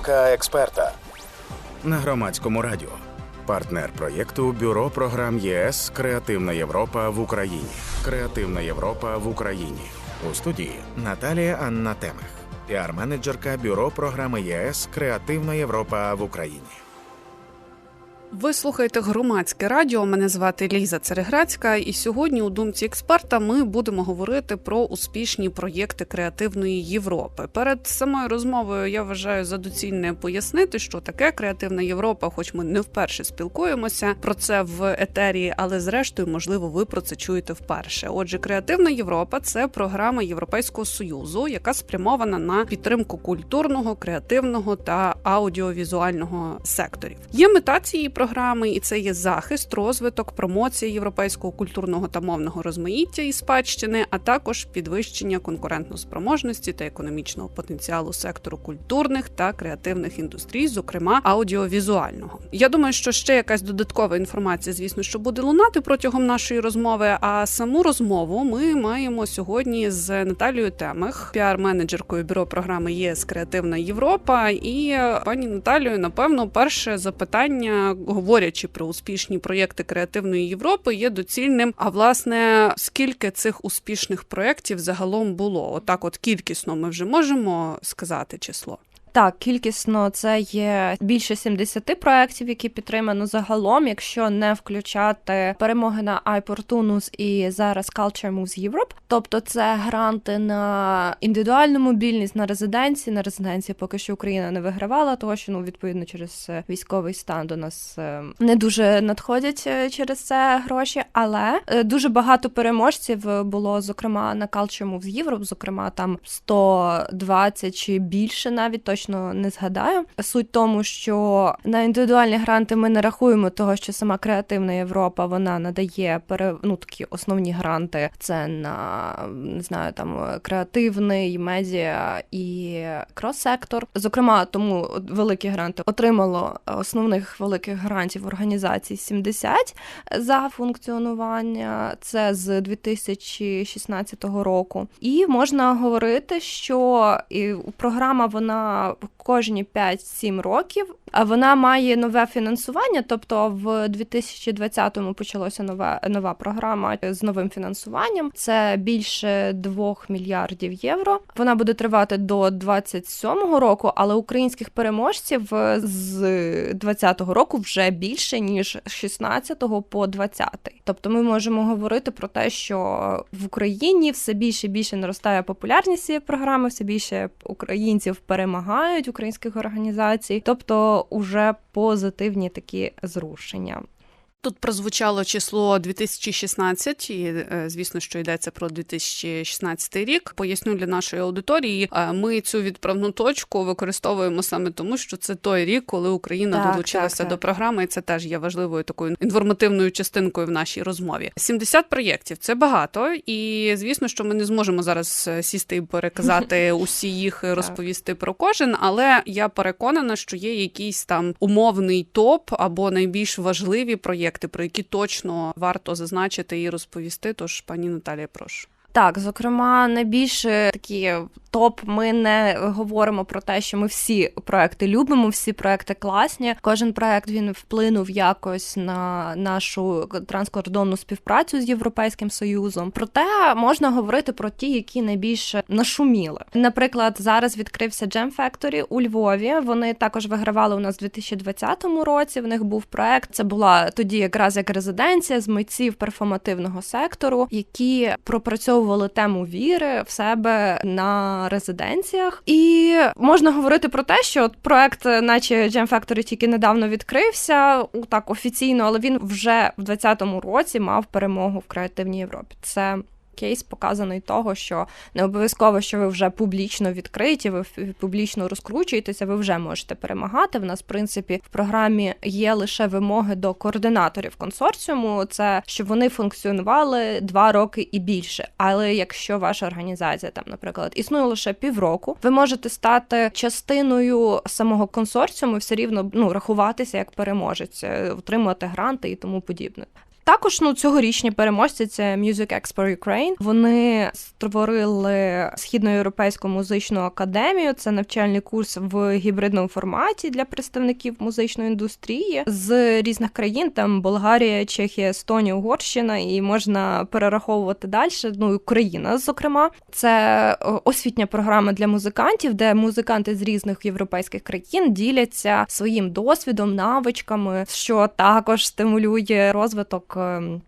Думка експерта на громадському радіо. Партнер проєкту Бюро програм ЄС Креативна Європа в Україні. Креативна Європа в Україні. У студії Наталія Анна Темих, піар-менеджерка Бюро програми ЄС Креативна Європа в Україні. Ви слухаєте громадське радіо. Мене звати Ліза Цереграцька, і сьогодні у думці експерта ми будемо говорити про успішні проєкти креативної Європи. Перед самою розмовою я вважаю за доцільне пояснити, що таке креативна Європа, хоч ми не вперше спілкуємося про це в етері, але зрештою, можливо, ви про це чуєте вперше. Отже, креативна Європа це програма Європейського союзу, яка спрямована на підтримку культурного, креативного та аудіовізуального секторів. Є мета цієї програми, і це є захист, розвиток, промоція європейського культурного та мовного розмаїття і спадщини, а також підвищення конкурентноспроможності та економічного потенціалу сектору культурних та креативних індустрій, зокрема аудіовізуального. Я думаю, що ще якась додаткова інформація, звісно, що буде лунати протягом нашої розмови. А саму розмову ми маємо сьогодні з Наталією Темих, піар-менеджеркою бюро програми ЄС Креативна Європа. І пані Наталію, напевно, перше запитання говорячи про успішні проєкти креативної Європи, є доцільним. А власне, скільки цих успішних проєктів загалом було? Отак, от кількісно, ми вже можемо сказати число. Так, кількісно це є більше 70 проєктів, які підтримано загалом, якщо не включати перемоги на iPortunus і зараз Culture Moves Europe. Тобто це гранти на індивідуальну мобільність, на резиденції. На резиденції поки що Україна не вигравала, того що ну відповідно через е, військовий стан до нас е, не дуже надходять е, через це гроші. Але дуже багато переможців було зокрема на Culture Moves Europe, зокрема там 120 чи більше навіть точно не згадаю. Суть тому, що на індивідуальні гранти ми не рахуємо того, що сама креативна Європа вона надає пере... ну, такі основні гранти. Це на не знаю, там креативний медіа і крос-сектор. Зокрема, тому великі гранти отримало основних великих грантів організацій 70 за функціонування. Це з 2016 року. І можна говорити, що і програма вона кожні 5-7 років. А вона має нове фінансування. Тобто, в 2020-му почалася нова нова програма з новим фінансуванням. Це більше 2 мільярдів євро. Вона буде тривати до 27-го року, але українських переможців з 20-го року вже більше ніж 16-го по 20-й. Тобто, ми можемо говорити про те, що в Україні все більше і більше наростає популярність цієї програми, все більше українців перемагають українських організацій, тобто уже позитивні такі зрушення. Тут прозвучало число 2016, і е, звісно, що йдеться про 2016 рік. Поясню для нашої аудиторії. Е, ми цю відправну точку використовуємо саме тому, що це той рік, коли Україна так, долучилася так, так. до програми, і це теж є важливою такою інформативною частинкою в нашій розмові. 70 проєктів це багато, і звісно, що ми не зможемо зараз е, сісти і переказати усі їх, розповісти про кожен. Але я переконана, що є якийсь там умовний топ або найбільш важливі проєкти проєкти, про які точно варто зазначити і розповісти. Тож, пані Наталія, прошу. Так, зокрема, найбільше такі топ. Ми не говоримо про те, що ми всі проекти любимо, всі проекти класні. Кожен проект він вплинув якось на нашу транскордонну співпрацю з європейським союзом. Проте можна говорити про ті, які найбільше нашуміли. Наприклад, зараз відкрився Jam Factory у Львові. Вони також вигравали у нас у 2020 році. В них був проект. Це була тоді якраз як резиденція з митців перформативного сектору, які пропрацьовували тему віри в себе на резиденціях. І можна говорити про те, що проект, наче Jam Factory тільки недавно відкрився, так офіційно, але він вже в 2020 році мав перемогу в креативній Європі. Це кейс показаний того, що не обов'язково, що ви вже публічно відкриті, ви публічно розкручуєтеся, ви вже можете перемагати. В нас, в принципі, в програмі є лише вимоги до координаторів консорціуму, це щоб вони функціонували два роки і більше. Але якщо ваша організація там, наприклад, існує лише півроку, ви можете стати частиною самого консорціуму, все рівно ну рахуватися як переможець, отримувати гранти і тому подібне. Також ну цьогорічні переможці це Music Expo Ukraine. Вони створили східноєвропейську музичну академію. Це навчальний курс в гібридному форматі для представників музичної індустрії з різних країн. Там Болгарія, Чехія, Естонія, Угорщина, і можна перераховувати далі. Ну Україна, зокрема, це е, освітня програма для музикантів, де музиканти з різних європейських країн діляться своїм досвідом, навичками, що також стимулює розвиток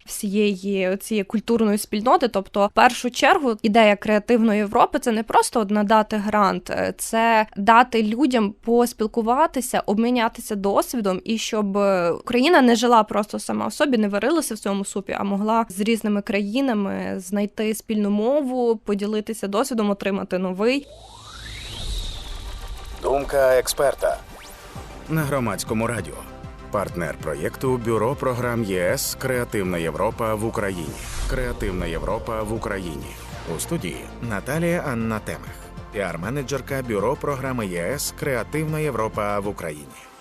всієї цієї культурної спільноти. Тобто, в першу чергу, ідея креативної Європи це не просто надати грант, е, це дати людям поспілкуватися, обмінятися досвідом, і щоб е, Україна не жила просто сама в собі, не варилася в цьому супі, а могла з різними країнами знайти спільну мову, поділитися досвідом, отримати новий. Думка експерта на громадському радіо. Партнер проєкту Бюро програм ЄС Креативна Європа в Україні. Креативна Європа в Україні. У студії Наталія Анна Темих, піар-менеджерка Бюро програми ЄС Креативна Європа в Україні.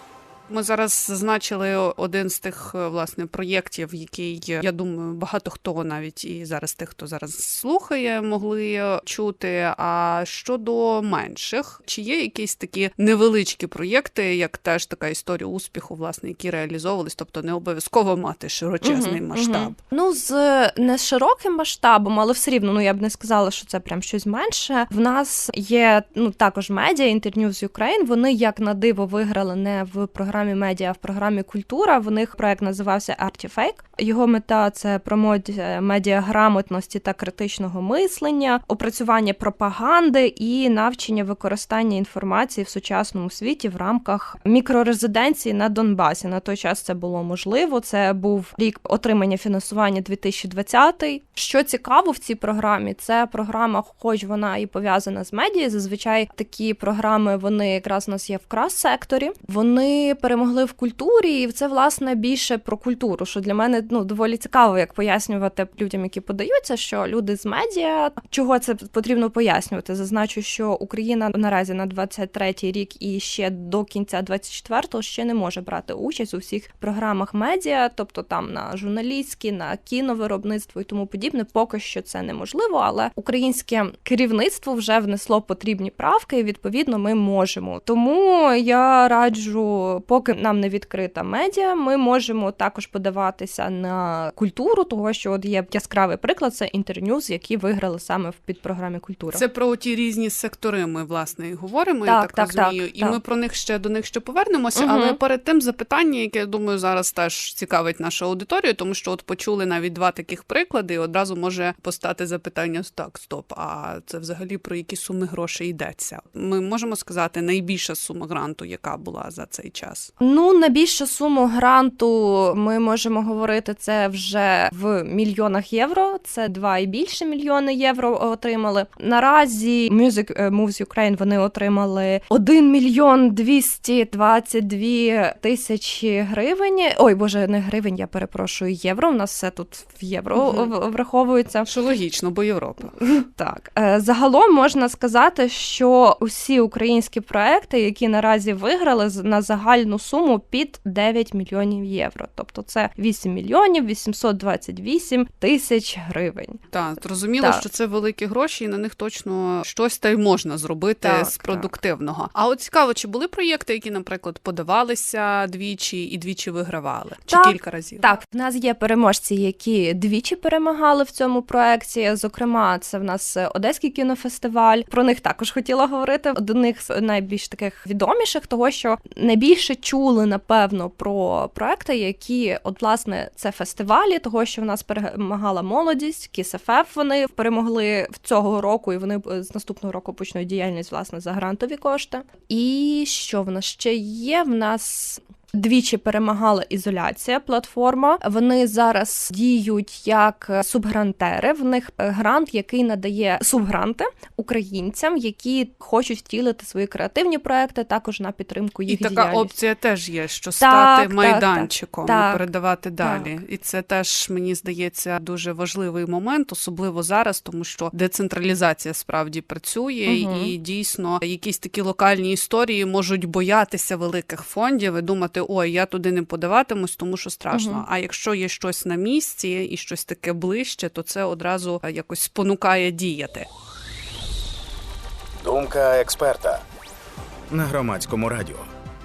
Ми зараз зазначили один з тих е, власне проєктів, який я думаю, багато хто навіть і зараз тих, хто зараз слухає, могли чути. А щодо менших, чи є якісь такі невеличкі проєкти, як теж така історія успіху, власне, які реалізовувались, тобто не обов'язково мати широчезний Мгм, масштаб. мгм. Ну з не широким масштабом, але все рівно, ну я б не сказала, що це прям щось менше. В нас є ну також медіа Internews Ukraine, Вони як на диво виграли не в програмі медіа, в програмі культура. В них проект називався Artifake. Його мета це промоція медіаграмотності та критичного мислення, опрацювання пропаганди і навчення використання інформації в сучасному світі в рамках мікрорезиденції на Донбасі. На той час це було можливо. Це був рік отримання фінансування 2020. Що цікаво в цій програмі, це програма, хоч вона і пов'язана з медіа. Зазвичай такі програми вони якраз у нас є в крас-секторі. Вони перемогли в культурі, і це власне більше про культуру. Що для мене ну доволі цікаво, як пояснювати людям, які подаються, що люди з медіа чого це потрібно пояснювати. Зазначу, що Україна наразі на 23-й рік і ще до кінця 24-го ще не може брати участь у всіх програмах медіа, тобто там на журналістські, на кіновиробництво і тому подібне. Поки що це неможливо, але українське керівництво вже внесло потрібні правки. і Відповідно, ми можемо. Тому я раджу, поки нам не відкрита медіа, ми можемо також подаватися на культуру, того що от є яскравий приклад, це інтерньюз, які виграли саме в підпрограмі культура. Це про ті різні сектори. Ми власне і говоримо. я Так, так, так, розумію, так, і так. ми про них ще до них ще повернемося. Мгм. Але перед тим запитання, яке я думаю, зараз теж цікавить нашу аудиторію, тому що от почули навіть два таких приклади, і одразу може постати запитання: так, стоп, а це взагалі про які суми грошей йдеться? Ми можемо сказати найбільша сума гранту, яка була за цей час. Ну, на більшу суму гранту ми можемо говорити це вже в мільйонах євро. Це два і більше мільйони євро отримали. Наразі Music Moves Ukraine вони отримали 1 мільйон 222 тисячі гривень. Ой, боже, не гривень, я перепрошую, євро. У нас все тут в євро в- враховується. Що логічно, бо Європа. Так, Е, загалом можна сказати, що усі українські проекти, які наразі виграли на загальну суму під 9 мільйонів євро. Тобто це 8 мільйонів 828 тисяч гривень. Так, зрозуміло, Так. що це великі гроші, і на них точно щось та й можна зробити Так, з так. продуктивного. А от цікаво, чи були проєкти, які, наприклад, подавалися двічі і двічі вигравали, чи Так, кілька разів? Так, в нас є переможці, які двічі перемагали в цьому проекті. Зокрема, це в нас Одеський кінофестиваль. Про них також хотіла говорити. До них з найбільш таких відоміших, того що найбільше чули напевно про проекти, які от власне це фестивалі, того що в нас перемагала молодість, КІСФФ Вони перемогли в цього року, і вони е, з наступного року почнуть діяльність власне за грантові кошти. І що в нас ще є? В нас Двічі перемагала ізоляція платформа. Вони зараз діють як субгрантери. В них е, грант, який надає субгранти українцям, які хочуть втілити свої креативні проекти, також на підтримку І їх така діяльності. опція теж є, що стати так, майданчиком так, і передавати далі. так. І це теж мені здається дуже важливий момент, особливо зараз, тому що децентралізація справді працює, Мгм. і дійсно якісь такі локальні історії можуть боятися великих фондів і думати: сказати: ой, я туди не подаватимусь, тому що страшно. Мгм. А якщо є щось на місці і щось таке ближче, то це одразу е, якось спонукає діяти. Думка експерта на громадському радіо.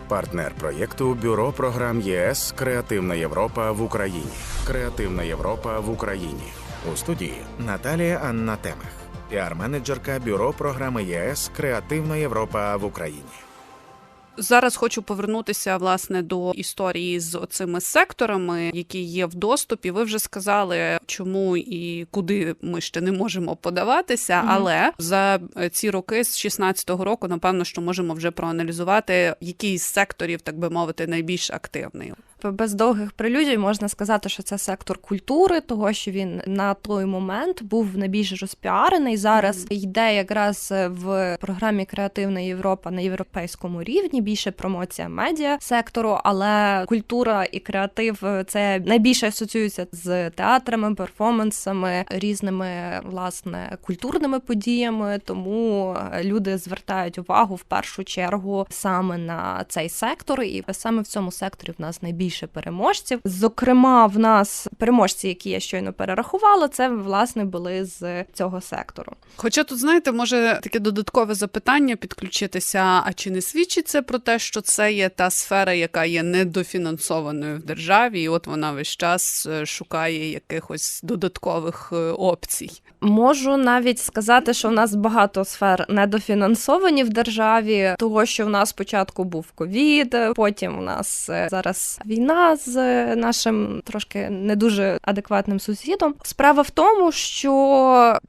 Партнер проєкту Бюро програм ЄС Креативна Європа в Україні. Креативна Європа в Україні. У студії Наталія Анна Темех, піар-менеджерка Бюро програми ЄС Креативна Європа в Україні. Зараз хочу повернутися власне до історії з оцими секторами, які є в доступі. Ви вже сказали, чому і куди ми ще не можемо подаватися. Мгм. Але за е, ці роки з 16-го року, напевно, що можемо вже проаналізувати, який з секторів, так би мовити, найбільш активний. Без довгих прелюдій можна сказати, що це сектор культури, того що він на той момент був найбільш розпіарений. Зараз йде якраз в програмі Креативна Європа на європейському рівні. Більше промоція медіа сектору, але культура і креатив це найбільше асоціюється з театрами, перформансами, різними власне культурними подіями. Тому люди звертають увагу в першу чергу саме на цей сектор, і саме в цьому секторі в нас найбільше переможців. Зокрема, в нас переможці, які я щойно перерахувала, це власне були з цього сектору. Хоча тут, знаєте, може таке додаткове запитання підключитися: а чи не свідчить це про те, що це є та сфера, яка є недофінансованою в державі, і от вона весь час е, шукає якихось додаткових е, опцій? Можу навіть сказати, що в нас багато сфер недофінансовані в державі, того що в нас спочатку був ковід, потім у нас е, зараз війна з е, нашим трошки не дуже адекватним сусідом. Справа в тому, що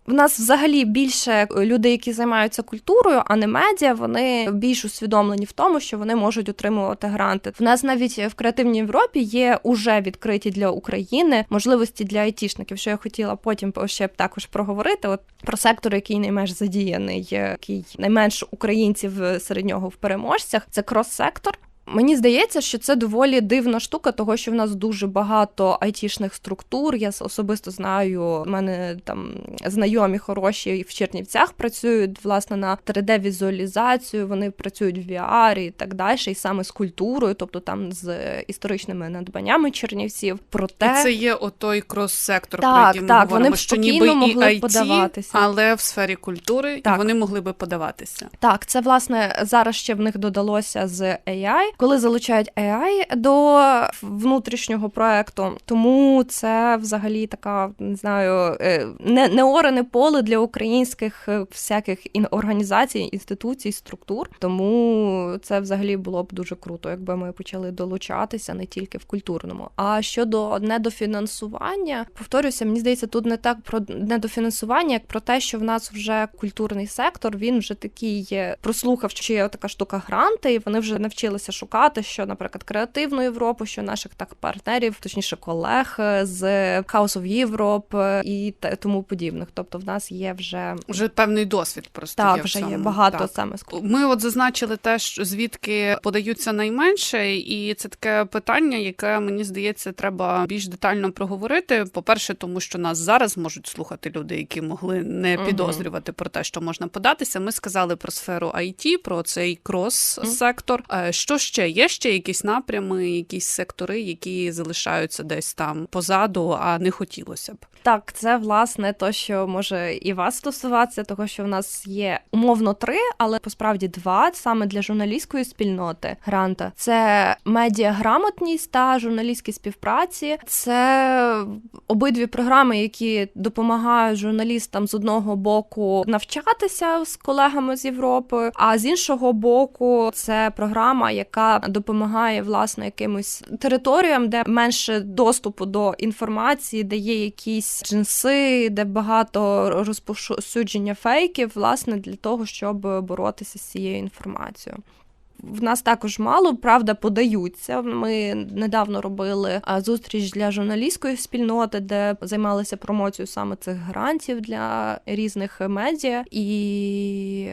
в нас взагалі більше людей, які займаються культурою, а не медіа, вони більш усвідомлені в тому, що вони можуть отримувати гранти. В нас навіть в креативній Європі є уже відкриті для України можливості для айтішників, що я хотіла потім ще б також проговорити. От про сектор, який найменш задіяний, який найменш українців серед нього в переможцях, це крос-сектор. Мені здається, що це доволі дивна штука, того що в нас дуже багато айтішних структур. Я особисто знаю, у мене там знайомі хороші в Чернівцях працюють власне на 3D-візуалізацію. Вони працюють в VR і так далі, і саме з культурою, тобто там з історичними надбаннями чернівців. Проте І це є отой крос-сектор, Так, про який ми так, говоримо, вони що ніби і могли б IT, подаватися. але в сфері культури Так. і вони могли би подаватися. Так, це власне зараз ще в них додалося з AI, коли залучають AI до внутрішнього проекту. Тому це взагалі така не знаю, е, не, не оране поле для українських е, всяких організацій, інституцій, структур. Тому це взагалі було б дуже круто, якби ми почали долучатися не тільки в культурному. А щодо недофінансування, повторюся, мені здається, тут не так про недофінансування, як про те, що в нас вже культурний сектор, він вже такий прослухав, що є така штука гранти, і вони вже навчилися шукати, що, наприклад, креативну Європу, що наших так партнерів, точніше колег е, з House of Europe е, і тому подібних. Тобто, в нас є вже Вже певний досвід просто так, є вже є багато Так. саме Ми от зазначили те, що звідки подаються найменше, і це таке питання, яке мені здається, треба більш детально проговорити. По-перше, тому що нас зараз можуть слухати люди, які могли не підозрювати про те, що можна податися. Ми сказали про сферу IT, про цей крос-сектор. Е, Що ще є ще якісь напрями, якісь сектори, які залишаються десь там позаду, а не хотілося б. Так, це власне то, що може і вас стосуватися, того що в нас є умовно три, але посправді два саме для журналістської спільноти гранта. Це медіаграмотність та журналістські співпраці. Це обидві програми, які допомагають журналістам з одного боку навчатися з колегами з Європи, а з іншого боку, це програма, яка допомагає власне якимось територіям, де менше доступу до інформації, де є якісь джинси, де багато розповсюдження фейків, власне, для того, щоб боротися з цією інформацією. В нас також мало правда подаються. Ми недавно робили зустріч для журналістської спільноти, де займалися промоцією саме цих грантів для різних медіа, і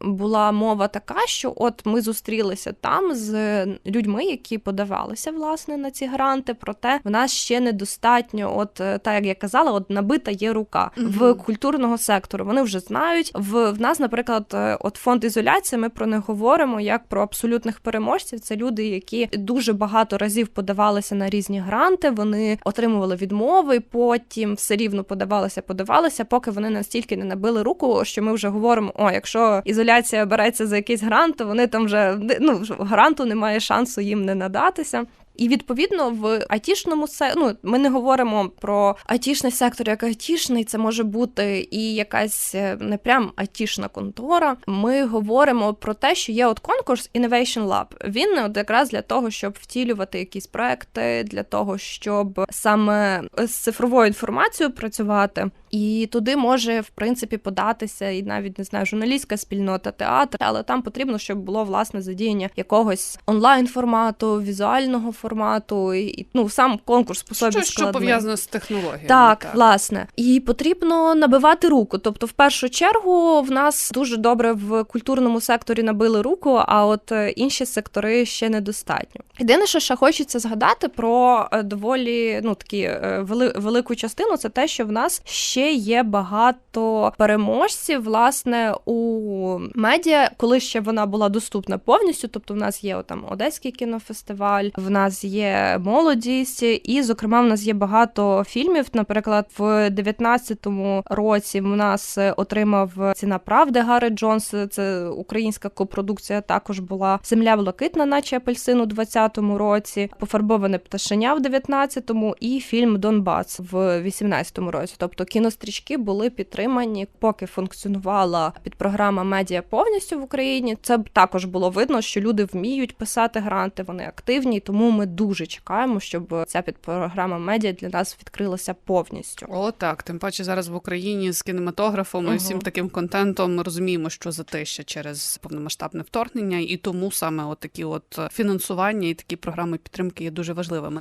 була мова така, що от ми зустрілися там з людьми, які подавалися власне на ці гранти. Проте в нас ще недостатньо, от е, так як я казала, от набита є рука Мгм. в культурного сектору. Вони вже знають. В, в нас, наприклад, е, от фонд ізоляції. Ми про них говоримо як про абсолютних переможців. Це люди, які дуже багато разів подавалися на різні гранти. Вони отримували відмови, потім все рівно подавалися, подавалися, поки вони настільки не набили руку, що ми вже говоримо: о, якщо ізоляція береться за якийсь грант, то вони там вже ну гранту немає шансу їм не надатися. І відповідно в айтішному се... ну, ми не говоримо про айтішний сектор як айтішний, це може бути і якась е, не прям айтішна контора. Ми говоримо про те, що є от конкурс Innovation Lab. Він от якраз для того, щоб втілювати якісь проекти, для того, щоб саме з цифровою інформацією працювати. І туди може в принципі податися і навіть не знаю, журналістська спільнота, театр, але там потрібно, щоб було власне задіяння якогось онлайн формату, візуального формату, і, і ну сам конкурс по собі що складний. пов'язано з технологіями. Так, власне, і потрібно набивати руку. Тобто, в першу чергу, в нас дуже добре в культурному секторі набили руку, а от е, інші сектори ще недостатньо. Єдине, що ще хочеться згадати про е, доволі ну такі е, вели, велику частину, це те, що в нас ще є багато переможців, власне, у медіа, коли ще вона була доступна повністю. Тобто, в нас є там Одеський кінофестиваль, в нас є молодість, і, зокрема, в нас є багато фільмів. Наприклад, в 19-му році в нас отримав ціна правди Гарри Джонс. Це українська копродукція. Також була земля блакитна, наче апельсин у 20-му році, пофарбоване пташеня в 19-му і фільм Донбас в 18-му році. Тобто кінострічки були підтримані, поки функціонувала підпрограма медіа повністю в Україні. Це б також було видно, що люди вміють писати гранти, вони активні, тому ми дуже чекаємо, щоб ця підпрограма медіа для нас відкрилася повністю. О, так. Тим паче зараз в Україні з кінематографом і Мгм. всім таким контентом ми розуміємо, що затища через повномасштабне вторгнення, і тому саме от такі от фінансування і такі програми підтримки є дуже важливими.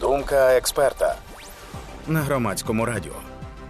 Думка експерта на громадському радіо.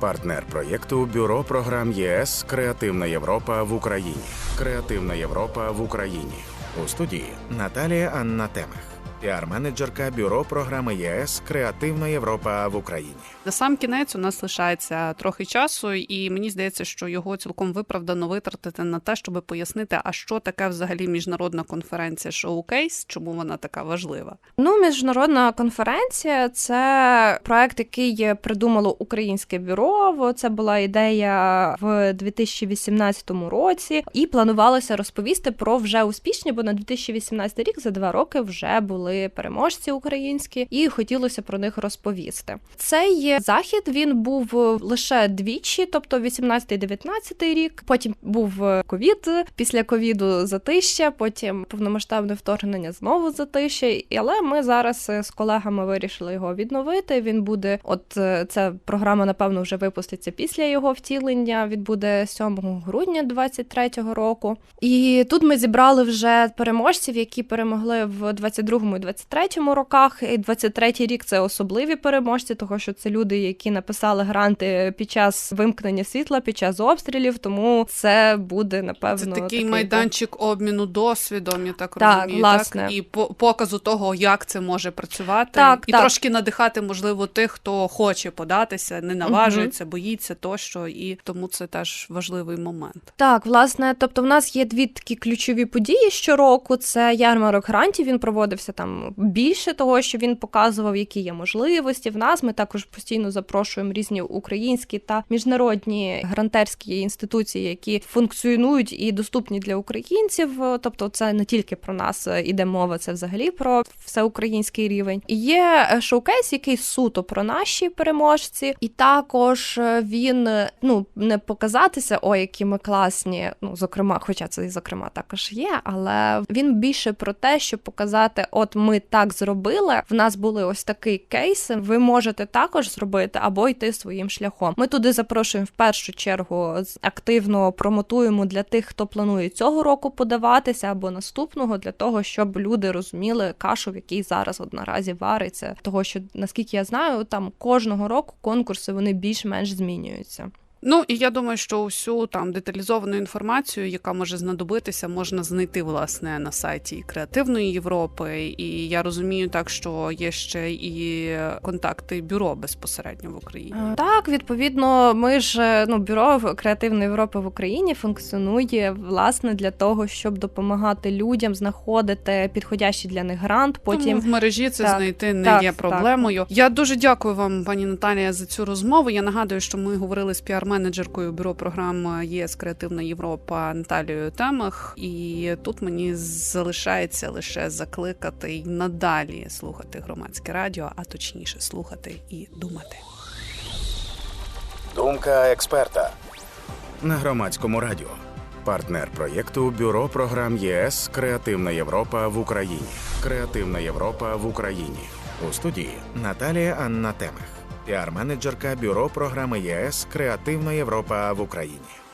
Партнер проєкту Бюро програм ЄС Креативна Європа в Україні. Креативна Європа в Україні. У студії Наталія Анна Темах, піар-менеджерка Бюро програми ЄС Креативна Європа в Україні. На сам кінець у нас лишається трохи часу, і мені здається, що його цілком виправдано витратити на те, щоб пояснити, а що таке взагалі міжнародна конференція Showcase, чому вона така важлива. Ну, міжнародна конференція це проект, який придумало українське бюро. Це була ідея в 2018 році, і планувалося розповісти про вже успішні, бо на 2018 рік за два роки вже були переможці українські, і хотілося про них розповісти. Цей захід він був лише двічі, тобто 18-19 рік. Потім був ковід. Після ковіду затища, потім повномасштабне вторгнення знову затища. Але ми зараз з колегами вирішили його відновити. Він буде, от е, ця програма, напевно, вже випуститься після його втілення. Він буде 7 грудня 23-го року. І тут ми зібрали вже переможців, які перемогли в 22-му і 23-му роках. І 23-й рік це особливі переможці, того що це люди, які написали гранти під час вимкнення світла, під час обстрілів. Тому це буде напевно Це такий майданчик обміну досвідом, я так, Так, розумію, власне. так і по- показу того, як це може працювати, Так, і так. трошки надихати, можливо, тих, хто хоче податися, не наважується, боїться тощо, і тому це теж важливий момент. Так, власне, тобто в нас є дві такі ключові події щороку. Це ярмарок грантів. Він проводився там більше того, що він показував, які є можливості. В нас ми також постійно запрошуємо різні українські та міжнародні грантерські інституції, які функціонують і доступні для українців. Тобто, це не тільки про нас іде мова, це взагалі про всеукраїнський рівень. І є шоукейс, який суто про наші переможці, і також е, він ну не показатися, о, які ми класні. Ну зокрема, хоча це зокрема також є, але він більше про те, щоб показати, от ми так зробили. В нас були ось такі кейси. Ви можете також зробити або йти своїм шляхом. Ми туди запрошуємо в першу чергу активно промотуємо для тих, хто планує цього року подаватися або наступного, для того, щоб люди розуміли кашу, в якій зараз от наразі вариться. Того, що наскільки я знаю, там кожного року конкурси вони більш-менш змінюються. Ну і я думаю, що усю там деталізовану інформацію, яка може знадобитися, можна знайти власне на сайті Креативної Європи. І я розумію так, що є ще і контакти бюро безпосередньо в Україні. Е, Так, відповідно, ми ж е, ну бюро креативної Європи в Україні функціонує власне для того, щоб допомагати людям знаходити підходящий для них грант. Потім Тому в мережі це Так, знайти не так, є так. проблемою. Я дуже дякую вам, пані Наталія, за цю розмову. Я нагадую, що ми говорили з піар-менеджеркою бюро програм ЄС Креативна Європа Наталією Темах. І тут мені залишається лише закликати й надалі слухати громадське радіо, а точніше слухати і думати. Думка експерта на громадському радіо. Партнер проєкту Бюро програм ЄС Креативна Європа в Україні. Креативна Європа в Україні. У студії Наталія Анна Темех, піар-менеджерка Бюро програми ЄС Креативна Європа в Україні.